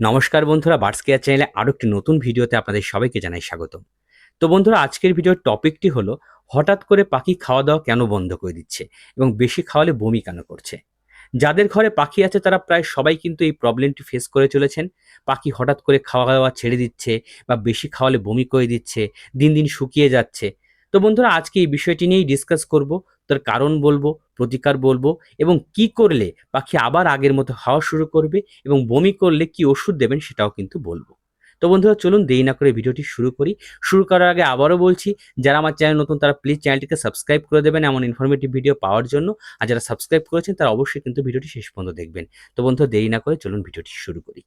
নমস্কার বন্ধুরা birds care চ্যানেলে আরও একটি নতুন ভিডিওতে আপনাদের সবাইকে জানাই স্বাগত তো বন্ধুরা, আজকের ভিডিওর টপিকটি হলো, হঠাৎ করে পাখি খাওয়া দাওয়া কেন বন্ধ করে দিচ্ছে এবং বেশি খাওয়ালে বমি কেন করছে? যাদের ঘরে পাখি আছে, তারা প্রায় সবাই কিন্তু এই প্রবলেমটি ফেস করে চলেছেন। পাখি হঠাৎ করে খাওয়া দাওয়া ছেড়ে দিচ্ছে বা বেশি খাওয়ালে বমি করে দিচ্ছে, দিন দিন শুকিয়ে যাচ্ছে। তো বন্ধুরা, আজকে এই বিষয়টি নিয়েই ডিসকাস করব। তার কারণ বলব প্রতিকার বলব এবং কি করলে পাখি আবার আগের মতো খাওয়া শুরু করবে এবং বমি করলে কি ওষুধ দেবেন সেটাও কিন্তু বলব। তো বন্ধুরা, চলুন দেরি না করে ভিডিওটি শুরু করি। শুরু করার আগে আবারও বলছি, যারা আমার চ্যানেল নতুন তারা প্লিজ চ্যানেলটিকে সাবস্ক্রাইব করে দেবেন এমন ইনফরমেটিভ ভিডিও পাওয়ার জন্য। আর যারা সাবস্ক্রাইব করেছেন তারা অবশ্যই কিন্তু ভিডিওটি শেষ পর্যন্ত দেখবেন। তো বন্ধুরা, দেরি না করে চলুন ভিডিওটি শুরু করি।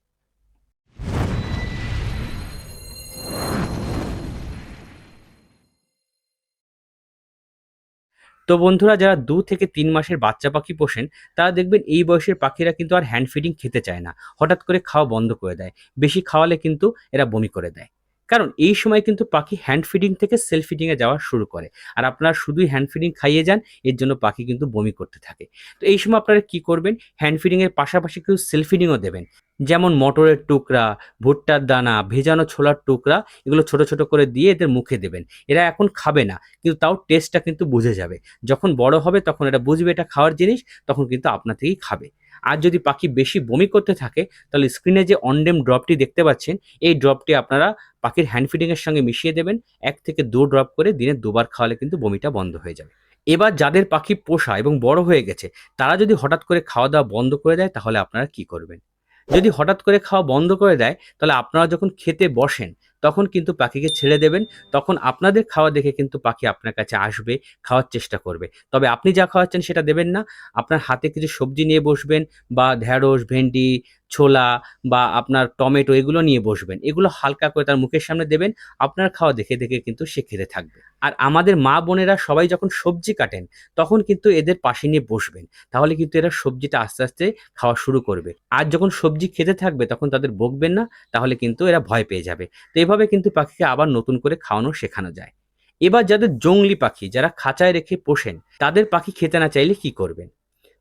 তো বন্ধুরা, যারা দু থেকে তিন মাসের বাচ্চা পাখি পোষেন, তারা দেখবেন এই বয়সের পাখিরা কিন্তু আর হ্যান্ড ফিডিং খেতে চায় না। হঠাৎ করে খাওয়া বন্ধ করে দেয়। বেশি খাওয়ালে কিন্তু এরা বমি করে দেয়। কারণ এই সময় কিন্তু পাখি হ্যান্ড ফিডিং থেকে সেলফ ফিডিংয়ে যাওয়া শুরু করে। আর আপনারা শুধুই হ্যান্ড ফিডিং খাইয়ে যান, এর জন্য পাখি কিন্তু বমি করতে থাকে। তো এই সময় আপনারা কি করবেন? হ্যান্ড ফিডিংয়ের পাশাপাশি কিন্তু সেলফ ফিডিংও দেবেন। যেমন মটরের টুকরা, ভুট্টার দানা, ভেজানো ছোলার টুকরা, এগুলো ছোট ছোট করে দিয়ে এদের মুখে দেবেন। এরা এখন খাবে না, কিন্তু তাও টেস্টটা কিন্তু বুঝে যাবে। যখন বড় হবে তখন এটা বুঝবে এটা খাওয়ার জিনিস, তখন কিন্তু আপনা থেকেই খাবে। আর যদি পাখি বেশি বমি করতে থাকে, তাহলে স্ক্রিনে যে অনডেম ড্রপটি দেখতে পাচ্ছেন, এই ড্রপটি আপনারা পাখির হ্যান্ড ফিডিংয়ের সঙ্গে মিশিয়ে দেবেন, এক থেকে দু ড্রপ করে দিনে দুবার খাওয়ালে কিন্তু বমিটা বন্ধ হয়ে যাবে। এবার যাদের পাখি পোষা এবং বড় হয়ে গেছে, তারা যদি হঠাৎ করে খাওয়া দাওয়া বন্ধ করে দেয়, তাহলে আপনারা কি করবেন? যদি হঠাৎ করে খাওয়া বন্ধ করে দেয়, তাহলে আপনারা যখন খেতে বসেন, তখন কিন্তু পাখিকে ছেড়ে দেবেন, তখন আপনাদের খাওয়া দেখে কিন্তু পাখি আপনার কাছে আসবে, খাওয়ার চেষ্টা করবে। তবে আপনি যা খাওয়াচ্ছেন সেটা দেবেন না। আপনার হাতে কিছু সবজি নিয়ে বসবেন বা ঢ্যাঁড়স, ভেন্ডি ছোলা বা আপনার টমেটো এগুলো নিয়ে বসবেন। এগুলো হালকা করে তার মুখের সামনে দেবেন, আপনার খাওয়া দেখে দেখে কিন্তু সে খেতে থাকবে। আর আমাদের মা বোনেরা সবাই যখন সবজি কাটেন, তখন কিন্তু এদের পাশে নিয়ে বসবেন। তাহলে কিন্তু এরা সবজিটা আস্তে আস্তে খাওয়া শুরু করবে। আর যখন সবজি খেতে থাকবে, তখন তাদের বকবেন না, তাহলে কিন্তু এরা ভয় পেয়ে যাবে। তো এভাবে কিন্তু পাখিকে আবার নতুন করে খাওয়ানো শেখানো যায়। এবার যাদের জংলি পাখি, যারা খাঁচায় রেখে পোষেন, তাদের পাখি খেতে না চাইলে কি করবেন?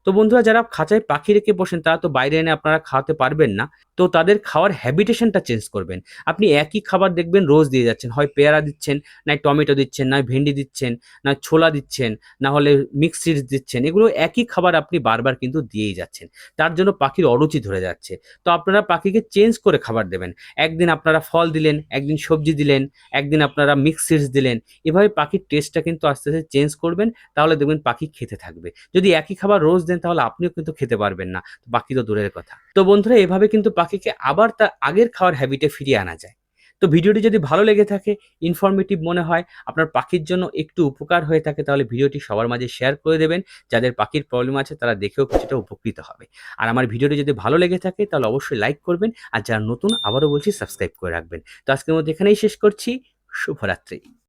তো বন্ধুরা, যারা খাঁচায় পাখি রেখে বসেন, তারা তো বাইরে এনে আপনারা খাওয়াতে পারবেন না। তো তাদের খাওয়ার হ্যাবিটেশনটা চেঞ্জ করবেন। আপনি একই খাবার দেখবেন, রোজ দিয়ে যাচ্ছেন। হয় পেয়ারা দিচ্ছেন, না টমেটো দিচ্ছেন, না ভেন্ডি দিচ্ছেন, না ছোলা দিচ্ছেন, না হলে মিক্স সিডস দিচ্ছেন, এগুলো একই খাবার আপনি বারবার কিন্তু দিয়েই যাচ্ছেন। তার জন্য পাখির অরুচি ধরে যাচ্ছে। তো আপনারা পাখিকে চেঞ্জ করে খাবার দেবেন। একদিন আপনারা ফল দিলেন, একদিন সবজি দিলেন, একদিন আপনারা মিক্স সিডস দিলেন। এভাবে পাখির টেস্টটা কিন্তু আস্তে আস্তে চেঞ্জ করবেন। তাহলে দেখবেন পাখি খেতে থাকবে। যদি একই খাবার রোজ দেন, তাহলে আপনিও কিন্তু খেতে পারবেন না। বাকি তো দূরের কথা। তো বন্ধুরা, এভাবে কিন্তু পাখিকে আবার তার আগের খাওয়ার হ্যাবিটে ফিরিয়ে আনা যায়। তো ভিডিওটি যদি ভালো লেগে থাকে ইনফরমেটিভ মনে হয়, আপনার পাখির জন্য একটু উপকার হয়ে থাকে, তাহলে ভিডিওটি সবার মাঝে শেয়ার করে দেবেন। যাদের পাখির প্রবলেম আছে, তারা দেখেও কিছুটা উপকৃত হবে। আর আমার ভিডিওটি যদি ভালো লেগে থাকে, তাহলে অবশ্যই লাইক করবেন। আর যারা নতুন, আবারও বলছি সাবস্ক্রাইব করে রাখবেন। তো আজকের মধ্যে এখানেই শেষ করছি। শুভরাত্রি।